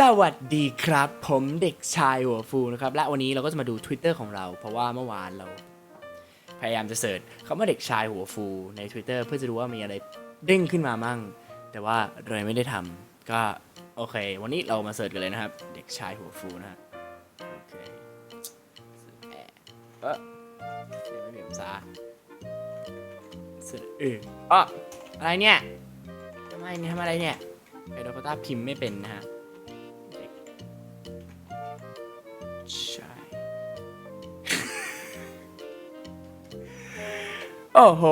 สวัสดีครับ ผมเด็กชายหัวฟูนะครับ และวันนี้เราก็จะมาดู Twitter ของเรา เพราะว่าเมื่อวานเรา พยายามจะเสิร์ชคำว่าเด็กชายหัวฟูใน Twitter เพื่อจะดูว่ามีอะไรเด้งขึ้นมามั่ง แต่ว่าเรายังไม่ได้ทำก็โอเค วันนี้เรามาเสิร์ชกันเลยนะครับ เด็กชายหัวฟูนะฮะโอเคเออไม่เหลี่ยมซาเสิร์ชเอออ๋ออะไรเนี่ยทำไมเนี่ยทำอะไรเนี่ยไอโดโคต้าพิมพ์ไม่เป็นนะฮะ โอ้โห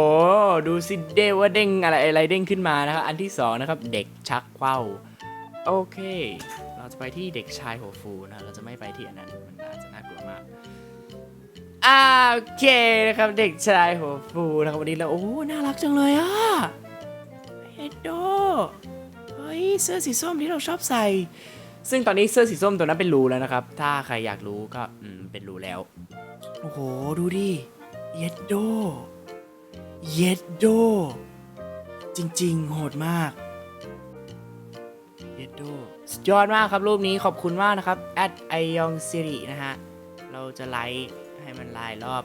ดูสิเด้ว่าเด้งอะไรอะไรเด้งขึ้นมานะครับอันที่สองนะครับ เด็กชักเว่าโอเค เราจะไปที่เด็กชายหัวฟูนะเราจะไม่ไปที่อันนั้นมันอาจจะน่ากลัวมากโอเคนะครับเด็กชายหัวฟูนะครับวันนี้เราโอ้น่ารักจังเลยอะเฮดโดเฮ้ยเสื้อสีส้มที่เราชอบใส่ ซึ่งตอนนี้เสื้อสีส้มตัวนั้นเป็นรูแล้วนะครับ ถ้าใครอยากรู้ก็อืมเป็นรูแล้ว โอ้โห ดูดิเย็ดโด เย็ดโด จริง ๆ โหดมาก เย็ดโดสุดยอดมากครับรูปนี้ขอบคุณมากนะครับ at i y o n g siri นะฮะ เราจะไลค์ให้มันไลน์รอบ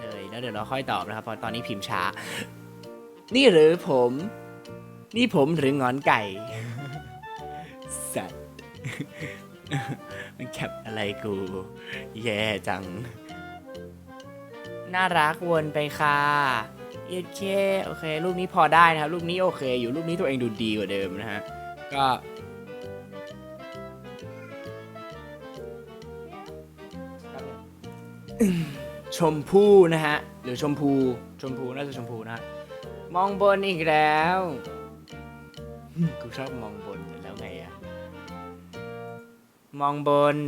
เลยแล้วเดี๋ยวเราค่อยตอบนะครับ เพราะตอนนี้พิมพ์ช้า นี่หรือผม นี่ผมหรืองอนไก่ สัตว์ มันแคปอะไรกู แย่จัง น่ารักวนไปค่ะ เย็ดเคโอเครูปนี้พอได้นะครับรูปนี้โอเค อยู่รูปนี้ตัวเองดูดีกว่าเดิมนะฮะก็ชมพู่นะฮะหรือชมพูชมพูน่าจะชมพูนะฮะมองบนอีกแล้วกูชอบมองบนแล้วไงอะมองบน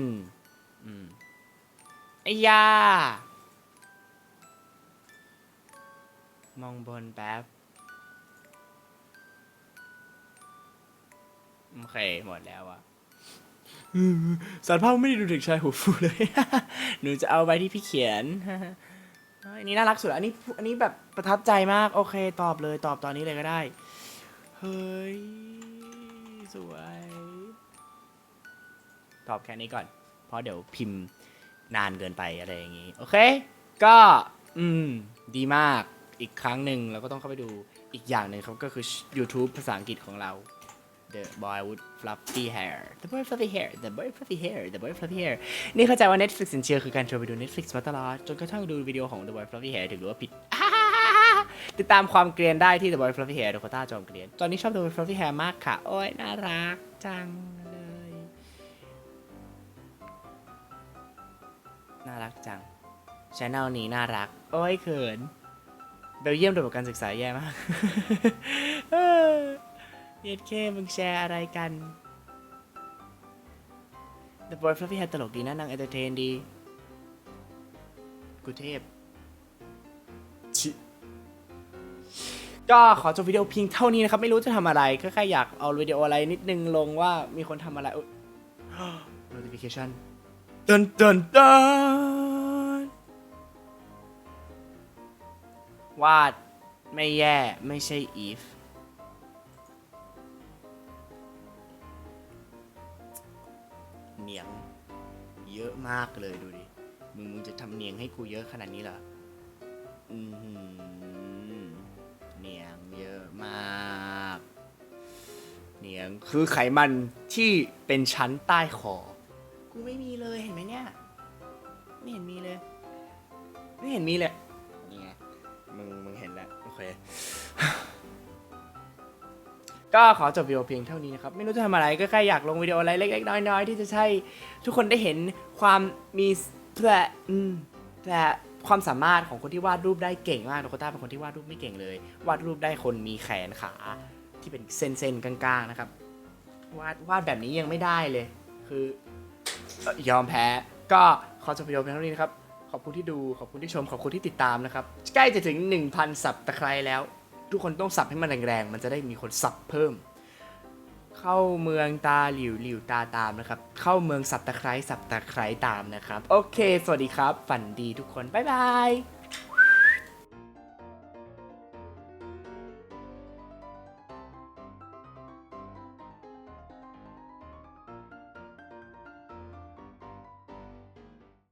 อืมไอ้ยา มองบนแป๊บ โอเค หมดแล้วอะสารภาพไม่ได้ดูเด็กชายหัวฟูเลย หนูจะเอาไปที่พี่เขียน อันนี้น่ารักสุดละอันนี้อันนี้แบบประทับใจมาก โอเค ตอบเลยตอบตอนนี้เลยก็ได้ เฮ้ย สวย ตอบแค่นี้ก่อน เพราะเดี๋ยวพิมพ์นานเกินไปอะไรอย่างงี้ โอเค ก็ อืม ดีมาก อีกครั้งหนึ่งเราก็ต้องเข้าไปดูอีกอย่างหนึ่งครับก็คือ YouTube ภาษาอังกฤษของเรา The boy with fluffy hair The boy fluffy hair The boy fluffy hair The boy fluffy hair นี่เข้าใจว่า Netflix สินเชื่อคือการชวนไปดู Netflix มาตลอดจนกระทั่งดูวิดีโอของ The boy fluffy hair ถึงรู้ว่าผิด ติดตามความเกรียนได้ที่ The Boy Fluffy Hair โดโคต้าจอมเกรียน ตอนนี้ชอบ The Boy Fluffy Hair มากค่ะ โอ้ยน่ารักจังเลย น่ารักจังชแนลนี้น่ารัก โอ้ยเขิน เบลเยียมระบบการศึกษาแย่มากเออเย็ดเคมึงแชร์อะไรกัน The Boy Fluffy Hair ตลกดีนะนางเอนเตอร์เทนดี กูเทพ ชิก็ขอจบวิดีโอเพียงเท่านี้นะครับ ไม่รู้จะทำอะไรก็แค่อยากเอาวิดีโออะไรนิดนึงลงว่ามีคนทำอะไรอุ๊ย notification ตันตันตัน วาดไม่แย่ไม่ใช่ if เนียงเยอะมากเลยดูดิ มึงมึงจะทำเนียงให้กูเยอะขนาดนี้เหรอ อือหือเนียงเยอะมาก เนียงคือไขมันที่เป็นชั้นใต้คอ กูไม่มีเลยเห็นไหมเนี่ย ไม่เห็นมีเลย ไม่เห็นมีเลย เคก็ขอจบวิดีโอเพียงเท่านี้นะครับ ไม่รู้จะทำอะไรก็แค่อยากลงวิดีโออะไรเล็กๆ น้อยๆ ที่จะใช่ทุกคนได้เห็นความมีแต่แต่ความสามารถของคนที่วาดรูปได้เก่งมากโดโคต้าเป็นคนที่วาดรูปไม่เก่งเลย วาดรูปได้คนมีแขนขาที่เป็นเส้นๆกลางๆนะครับ วาดวาดแบบนี้ยังไม่ได้เลย คือยอมแพ้ก็ขอจบวิดีโอเพียงเท่านี้นะครับ ขอบคุณที่ดู ขอบคุณที่ชม ขอบคุณที่ติดตามนะครับ ใกล้จะถึง 1,000 สับตะไคร้แล้ว ทุกคนต้องสับให้มันแรงๆ มันจะได้มีคนสับเพิ่ม เข้าเมืองตาหลิวหลิวตาตามนะครับ เข้าเมืองสับตะไคร้สับตะไคร้ตามนะครับ โอเค สวัสดีครับ ฝันดีทุกคน บ๊ายบาย